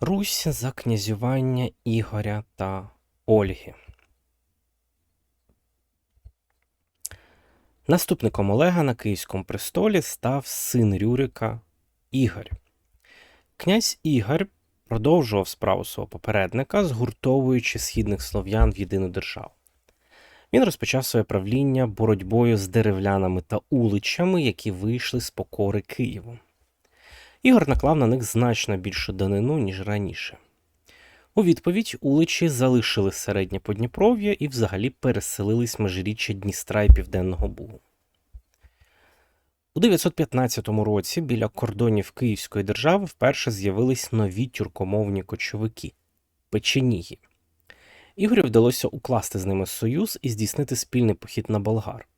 Русь за князювання Ігоря та Ольги. Наступником Олега на Київському престолі став син Рюрика Ігор. Князь Ігор продовжував справу свого попередника, згуртовуючи східних слов'ян в єдину державу. Він розпочав своє правління боротьбою з деревлянами та уличами, які вийшли з покори Києву. Ігор наклав на них значно більшу данину, ніж раніше. У відповідь уличі залишили середнє Подніпров'я і взагалі переселились межиріччя Дністра і Південного Бугу. У 915 році біля кордонів Київської держави вперше з'явились нові тюркомовні кочовики печеніги. Ігорю вдалося укласти з ними союз і здійснити спільний похід на Болгар.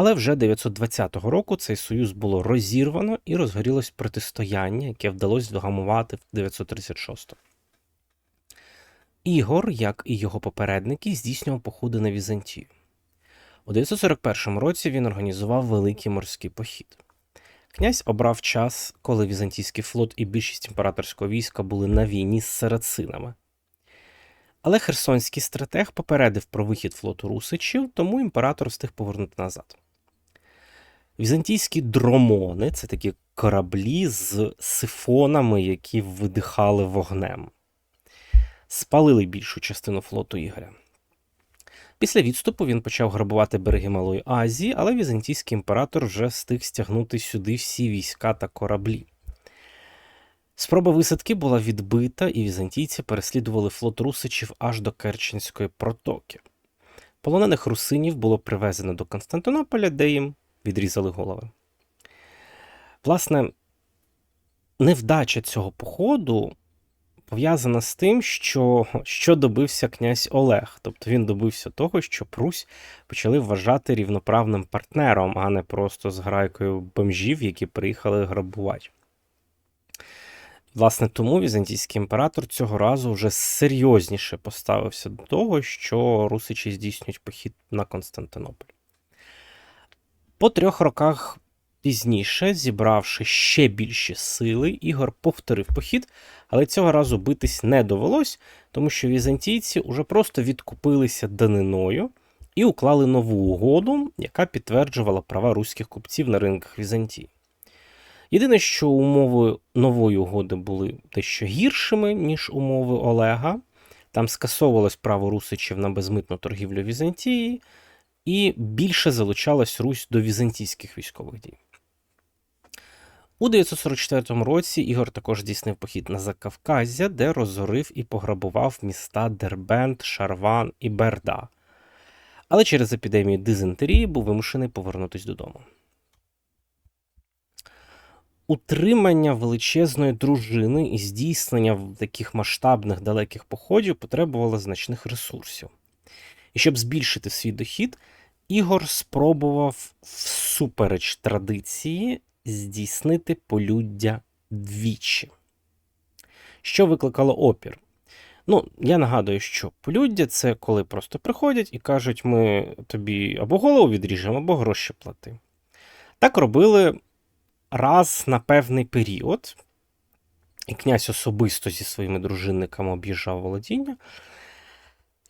Але вже 920 року цей союз було розірвано і розгорілось протистояння, яке вдалося вгамувати в 936. Ігор, як і його попередники, здійснював походи на Візантію. У 941 році він організував великий морський похід. Князь обрав час, коли візантійський флот і більшість імператорського війська були на війні з сарацинами. Але херсонський стратег попередив про вихід флоту Русичів, тому імператор встиг повернути назад. Візантійські дромони це такі кораблі з сифонами, які видихали вогнем, спалили більшу частину флоту Ігоря. Після відступу він почав грабувати береги Малої Азії, але візантійський імператор вже встиг стягнути сюди всі війська та кораблі. Спроба висадки була відбита, і візантійці переслідували флот русичів аж до Керченської протоки. Полонених русинів було привезено до Константинополя, де їм відрізали голови. Власне, невдача цього походу пов'язана з тим, що що добився князь Олег. Тобто він добився того, що Прусь почали вважати рівноправним партнером, а не просто зграйкою бомжів, які приїхали грабувати. Власне, тому візантійський імператор цього разу вже серйозніше поставився до того, що русичі здійснюють похід на Константинополь. По трьох роках пізніше, зібравши ще більші сили, Ігор повторив похід, але цього разу битись не довелось, тому що візантійці уже просто відкупилися даниною і уклали нову угоду, яка підтверджувала права руських купців на ринках Візантії. Єдине, що умови нової угоди були дещо гіршими, ніж умови Олега. Там скасовувалось право русичів на безмитну торгівлю Візантії, і більше залучалась Русь до візантійських військових дій. У 944 році Ігор також здійснив похід на Закавказя, де розорив і пограбував міста Дербент, Шарван і Берда. Але через епідемію дизентерії був вимушений повернутися додому. Утримання величезної дружини і здійснення таких масштабних далеких походів потребувало значних ресурсів. І щоб збільшити свій дохід, Ігор спробував всупереч традиції здійснити полюддя двічі, що викликало опір. Ну, я нагадую, що полюддя це коли просто приходять і кажуть, ми тобі або голову відріжемо, або гроші плати. Так робили раз на певний період, і князь особисто зі своїми дружинниками об'їжджав володіння.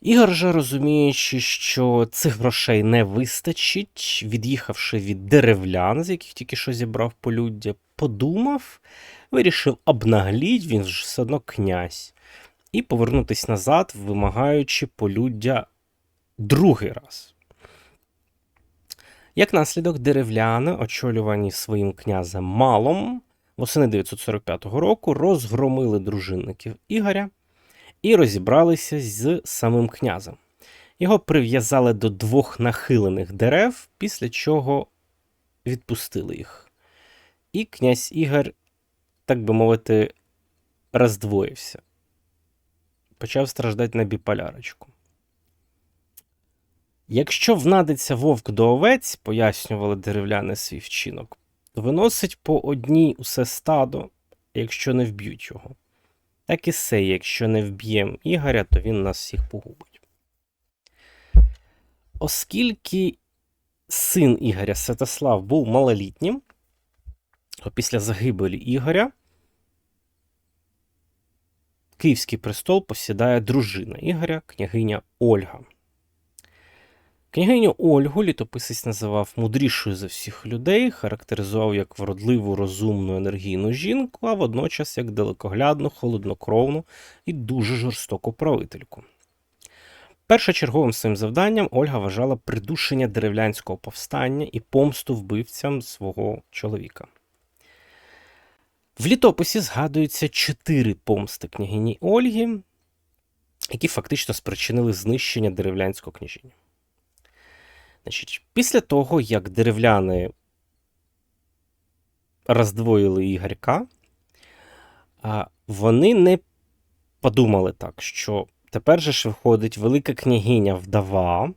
Ігор же, розуміючи, що цих грошей не вистачить, від'їхавши від деревлян, з яких тільки що зібрав полюддя, подумав, вирішив обнагліть, він ж все одно князь, і повернутися назад, вимагаючи полюддя другий раз. Як наслідок, деревляни, очолювані своїм князем Малом, восени 945 року розгромили дружинників Ігоря і розібралися з самим князем. Його прив'язали до двох нахилених дерев, після чого відпустили їх. І князь Ігор, так би мовити, роздвоївся. Почав страждати на біполярочку. Якщо внадиться вовк до овець, пояснювали деревляни свій вчинок, то виносить по одній усе стадо, якщо не вб'ють його. Так і сей, якщо не вб'ємо Ігоря, то він нас всіх погубить. Оскільки син Ігоря Святослав був малолітнім, то після загибелі Ігоря київський престол посідає дружина Ігоря, княгиня Ольга. Княгиню Ольгу літописець називав мудрішою за всіх людей, характеризував як вродливу, розумну, енергійну жінку, а водночас як далекоглядну, холоднокровну і дуже жорстоку правительку. Першочерговим своїм завданням Ольга вважала придушення деревлянського повстання і помсту вбивцям свого чоловіка. В літописі згадуються чотири помсти княгині Ольги, які фактично спричинили знищення деревлянського княжіння. Значить, Після того, як деревляни роздвоїли Ігорька, вони не подумали так, що тепер же ж виходить велика княгиня вдова,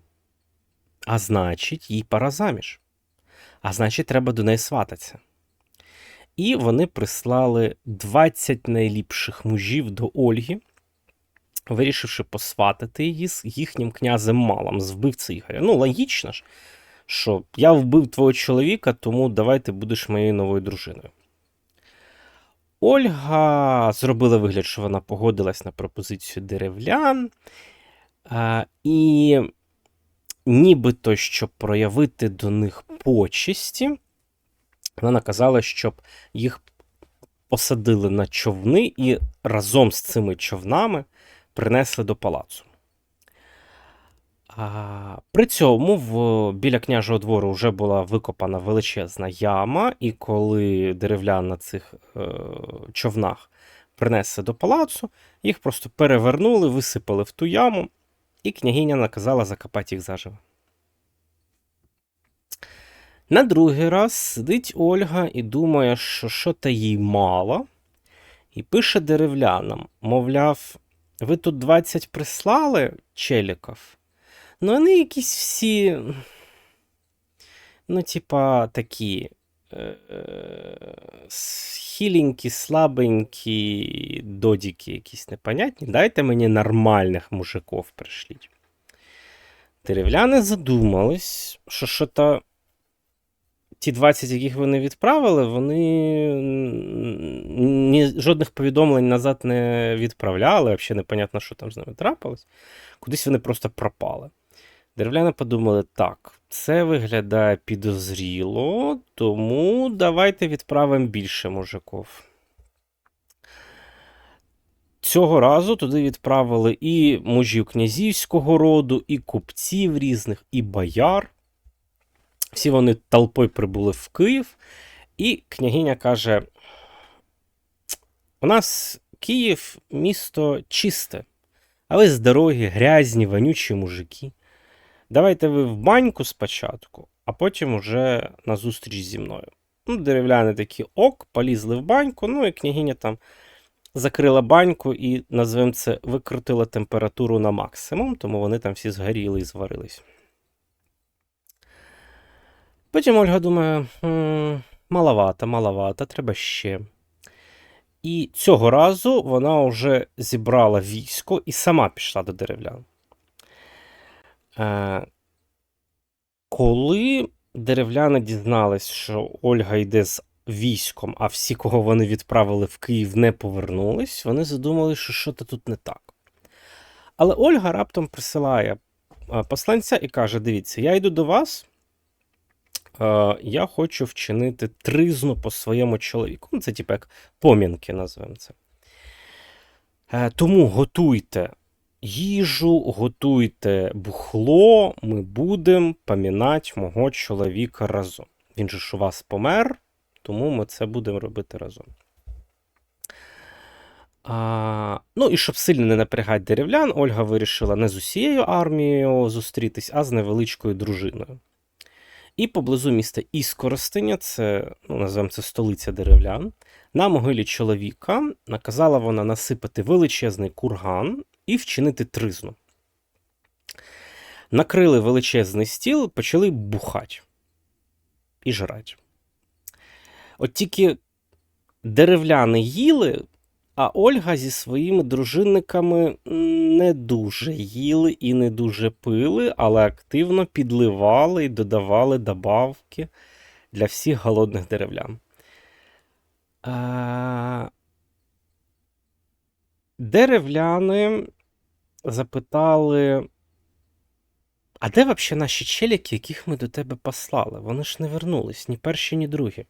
а значить, їй пора заміж. А значить, треба до неї свататися. І вони прислали 20 найліпших мужів до Ольги, вирішивши посватати її з їхнім князем Малом, з вбивця Ігоря. Ну, логічно ж, що я вбив твого чоловіка, тому давай ти будеш моєю новою дружиною. Ольга зробила вигляд, що вона погодилась на пропозицію деревлян. А, І нібито, щоб проявити до них почесті, вона наказала, щоб їх посадили на човни і разом з цими човнами принесли до палацу. А, При цьому в, біля княжого двору вже була викопана величезна яма, і коли деревлян на цих е, човнах принесли до палацу, їх просто перевернули, висипали в ту яму, і княгиня наказала закопати їх заживо. На другий раз сидить Ольга і думає, що що то їй мало, і пише деревлянам, мовляв, ви тут 20 прислали челіків, ну вони якісь всі, ну, типа, такі е, хіленькі, слабенькі додіки якісь непонятні. Дайте мені нормальних мужиків пришліть. Деревляни задумались, що що то ті 20, яких вони відправили, вони ні, жодних повідомлень назад не відправляли, взагалі непонятно, що там з ними трапилось. Кудись вони просто пропали. Деревляни подумали, так, це виглядає підозріло, тому давайте відправимо більше мужиків. Цього разу туди відправили і мужів князівського роду, і купців різних, і бояр. Всі вони толпою прибули в Київ, і княгиня каже: у нас Київ місто чисте, але з дороги грязні, вонючі мужики. Давайте ви в баньку спочатку, а потім уже на зустріч зі мною. Ну, Деревляни такі ок, полізли в баньку, ну і княгиня там закрила баньку і, назвемо це, викрутила температуру на максимум, тому вони там всі згоріли і зварились. Потім Ольга думає, маловато, маловато, треба ще. І цього разу вона вже зібрала військо і сама пішла до деревлян. Е, Коли деревляни дізнались, що Ольга йде з військом, а всі, кого вони відправили в Київ, не повернулись, вони задумали, що щось тут не так. Але Ольга раптом присилає е, посланця і каже: Дивіться, я йду до вас. Е, я хочу вчинити тризну по своєму чоловіку. Ну, Це, типу, як помінки називаємо це. Е, тому готуйте їжу, готуйте бухло, ми будемо пам'ятати мого чоловіка разом. Він же ж у вас помер, тому ми це будемо робити разом. А, Ну і щоб сильно не напрягати деревлян, Ольга вирішила не з усією армією зустрітись, а з невеличкою дружиною. І поблизу міста Іскоростиня, це, ну, називаємо це столиця деревлян, на могилі чоловіка наказала вона насипати величезний курган і вчинити тризну. Накрили величезний стіл, почали бухати і жрати. От тільки деревляни їли, а Ольга зі своїми дружинниками не дуже їли і не дуже пили, але активно підливали і додавали добавки для всіх голодних деревлян. Деревляни запитали: а де взагалі наші челіки, яких ми до тебе послали? Вони ж не вернулись, ні перші, ні другі.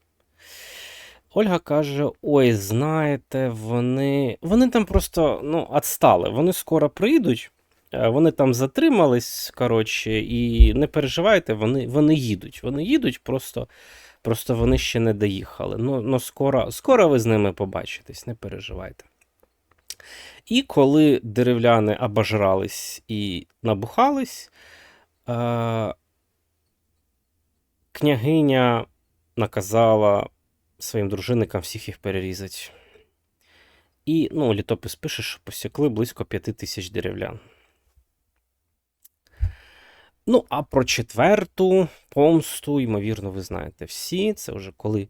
Ольга каже: Ой, знаєте, вони вони там просто ну, відстали. Вони скоро прийдуть, е, вони там затримались, коротше, і не переживайте, вони вони їдуть. Вони їдуть, просто просто вони ще не доїхали. Ну, ну скоро, скоро ви з ними побачитесь, не переживайте. І коли деревляни обожрались і набухались, е- княгиня наказала своїм дружинникам всіх їх перерізати. І ну, літопис пише, що посікли близько п'яти тисяч деревлян. Ну, а про четверту помсту, ймовірно, ви знаєте всі. Це вже коли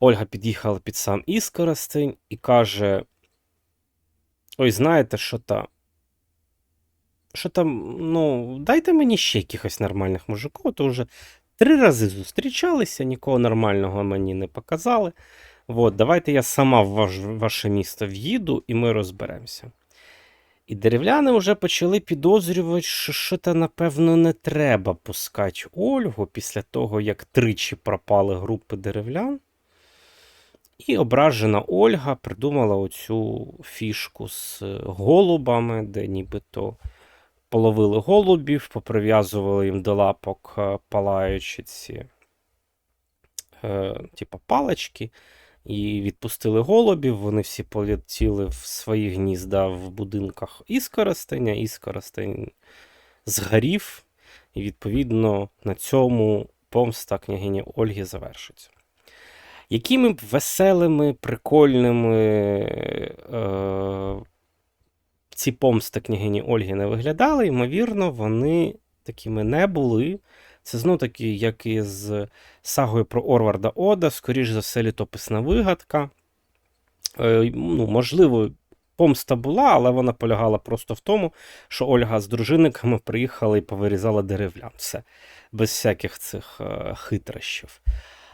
Ольга під'їхала під сам Іскоростень і каже: Ой, знаєте, що там? Що там, ну, дайте мені ще якихось нормальних мужиків, то вже три рази зустрічалися, нікого нормального мені не показали. От, давайте я сама в ваш, ваше місто в'їду і ми розберемося. І деревляни вже почали підозрювати, що що-то, напевно, не треба пускати Ольгу після того, як тричі пропали групи деревлян. І ображена Ольга придумала оцю фішку з голубами, де нібито половили голубів, поприв'язували їм до лапок е, палаючі ці е, типу, палички, і відпустили голубів. Вони всі полетіли в свої гнізда в будинках іскоростеня, іскоростень згорів, і, відповідно, на цьому помста княгині Ольги завершиться. Якими б веселими, прикольними е, ці помсти княгині Ольги не виглядали, ймовірно, вони такими не були. Це знов таки, як і з сагою про Орварда Ода, скоріш за все, літописна вигадка. Е, ну, Можливо, помста була, але вона полягала просто в тому, що Ольга з дружинниками приїхала і повирізала деревлян. Все, без всяких цих е, хитрощів.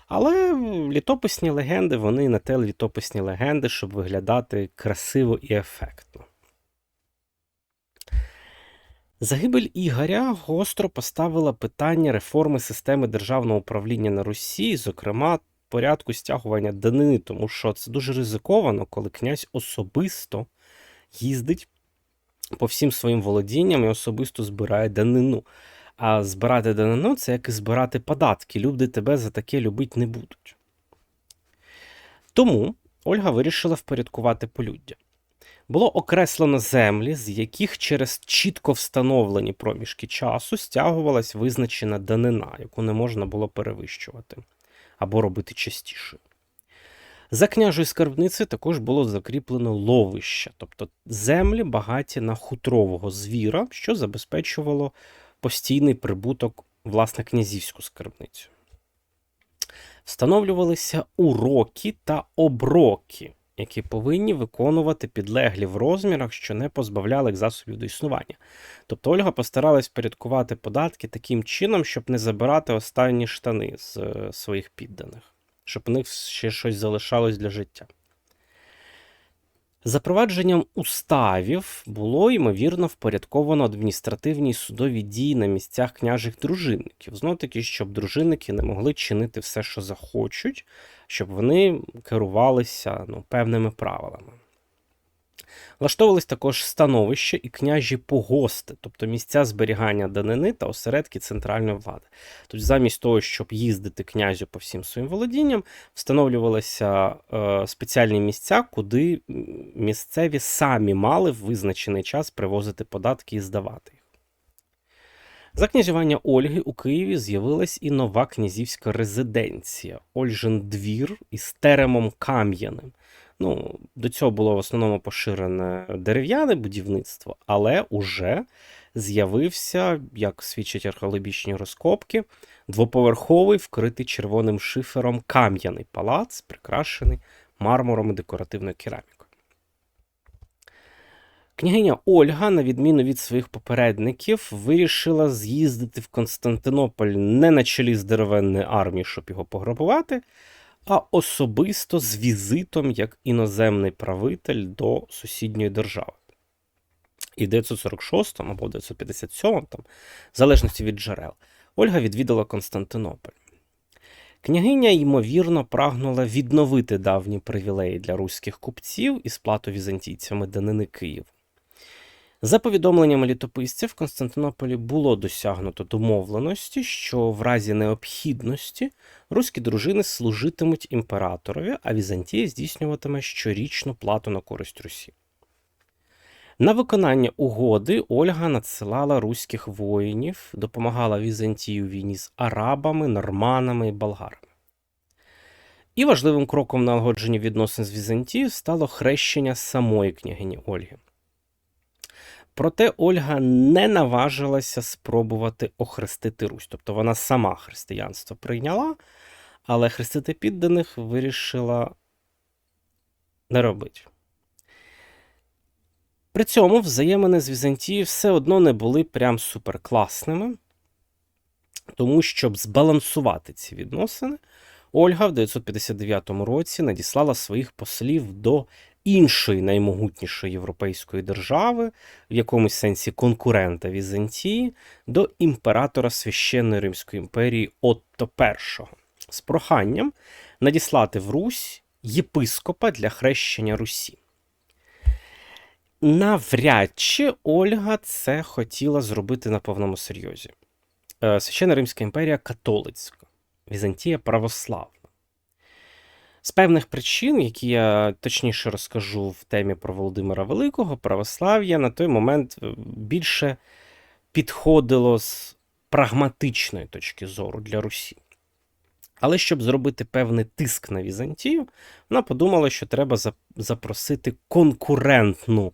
Але літописні легенди, вони не те літописні легенди, щоб виглядати красиво і ефектно. Загибель Ігоря гостро поставила питання реформи системи державного управління на Русі, зокрема порядку стягування данини, тому що це дуже ризиковано, коли князь особисто їздить по всім своїм володінням і особисто збирає данину. А збирати данину це як і збирати податки. Люди тебе за таке любити не будуть. Тому Ольга вирішила впорядкувати полюддя було окреслено землі, з яких через чітко встановлені проміжки часу стягувалась визначена данина, яку не можна було перевищувати або робити частіше. За княжої скарбниці також було закріплено ловище, тобто землі багаті на хутрового звіра, що забезпечувало постійний прибуток власне князівську скарбницю. Встановлювалися уроки та оброки які повинні виконувати підлеглі в розмірах, що не позбавляли їх засобів до існування. Тобто Ольга постаралась порядкувати податки таким чином, щоб не забирати останні штани з е, своїх підданих, щоб у них ще щось залишалось для життя. Запровадженням уставів було ймовірно впорядковано адміністративні і судові дії на місцях княжих дружинників. Знов таки, щоб дружинники не могли чинити все, що захочуть, щоб вони керувалися ну, певними правилами. Влаштовувались також становища і княжі погости, тобто місця зберігання данини та осередки центральної влади. Тобто, замість того, щоб їздити князю по всім своїм володінням, встановлювалися е, спеціальні місця, куди місцеві самі мали в визначений час привозити податки і здавати їх. За князювання Ольги у Києві з'явилась і нова князівська резиденція Ольжин двір із теремом Кам'яним. Ну, До цього було в основному поширене дерев'яне будівництво, але уже з'явився, як свідчать археологічні розкопки, двоповерховий вкритий червоним шифером кам'яний палац, прикрашений мармуром і декоративною керамікою. Княгиня Ольга, на відміну від своїх попередників, вирішила з'їздити в Константинополь не на чолі здоровенної армії, щоб його пограбувати, а особисто з візитом як іноземний правитель до сусідньої держави. І в 946 або 957, там, в залежності від джерел, Ольга відвідала Константинополь. Княгиня, ймовірно, прагнула відновити давні привілеї для руських купців і сплату візантійцями данини Києву. За повідомленнями літописців, в Константинополі було досягнуто домовленості, що в разі необхідності руські дружини служитимуть імператорові, а Візантія здійснюватиме щорічну плату на користь Русі. На виконання угоди Ольга надсилала руських воїнів, допомагала Візантії у війні з арабами, норманами і болгарами. І важливим кроком налагодження відносин з Візантією стало хрещення самої княгині Ольги. Проте Ольга не наважилася спробувати охрестити Русь, тобто вона сама християнство прийняла, але хрестити підданих вирішила не робити. При цьому взаємини з Візантією все одно не були прям суперкласними, тому щоб збалансувати ці відносини, Ольга в 959 році надіслала своїх послів до іншої наймогутнішої європейської держави, в якомусь сенсі конкурента Візантії, до імператора Священної Римської імперії Отто І з проханням надіслати в Русь єпископа для хрещення Русі. Навряд чи Ольга це хотіла зробити на повному серйозі. Е, Священна Римська імперія католицька, Візантія православна. З певних причин, які я точніше розкажу в темі про Володимира Великого, православ'я на той момент е, більше підходило з прагматичної точки зору для Русі. Але щоб зробити певний тиск на Візантію, вона подумала, що треба запросити конкурентну,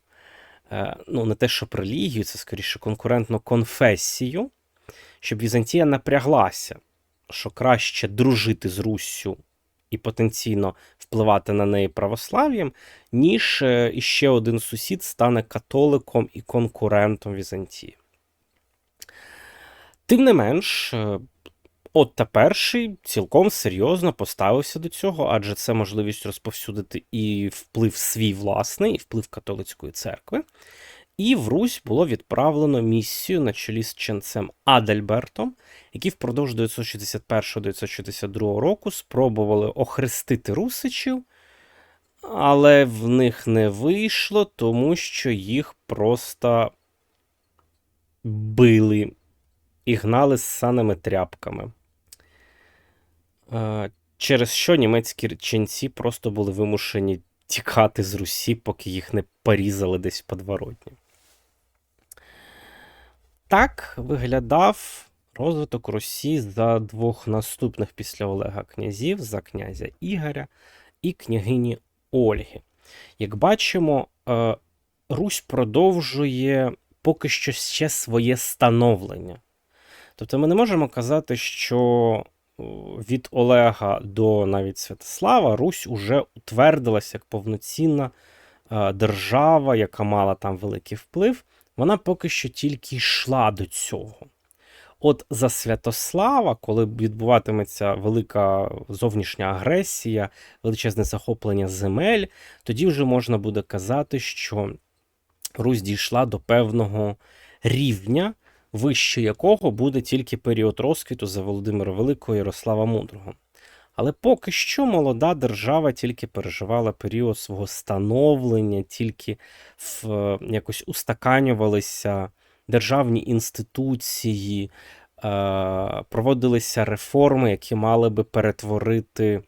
е, ну не те, щоб релігію, це скоріше конкурентну конфесію, щоб Візантія напряглася, що краще дружити з Руссю і потенційно впливати на неї православ'ям, ніж е, іще один сусід стане католиком і конкурентом Візантії. Тим не менш, е, Отта перший цілком серйозно поставився до цього, адже це можливість розповсюдити і вплив свій власний, і вплив католицької церкви. І в Русь було відправлено місію на чолі з ченцем Адальбертом, які впродовж 961-962 року спробували охрестити русичів, але в них не вийшло, тому що їх просто били і гнали з саними тряпками. Через що німецькі ченці просто були вимушені тікати з Русі, поки їх не порізали десь подворотні. Так виглядав розвиток Русі за двох наступних після Олега князів за князя Ігоря і княгині Ольги. Як бачимо, е, Русь продовжує поки що ще своє становлення. Тобто ми не можемо казати, що від Олега до навіть Святослава Русь уже утвердилася як повноцінна е, держава, яка мала там великий вплив вона поки що тільки йшла до цього. От за Святослава, коли відбуватиметься велика зовнішня агресія, величезне захоплення земель, тоді вже можна буде казати, що Русь дійшла до певного рівня, вище якого буде тільки період розквіту за Володимира Великого Ярослава Мудрого. Але поки що молода держава тільки переживала період свого становлення, тільки в, е, якось устаканювалися державні інституції, е, проводилися реформи, які мали би перетворити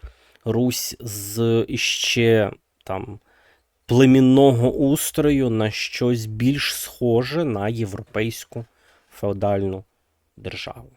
Русь з іще там племінного устрою на щось більш схоже на європейську феодальну державу.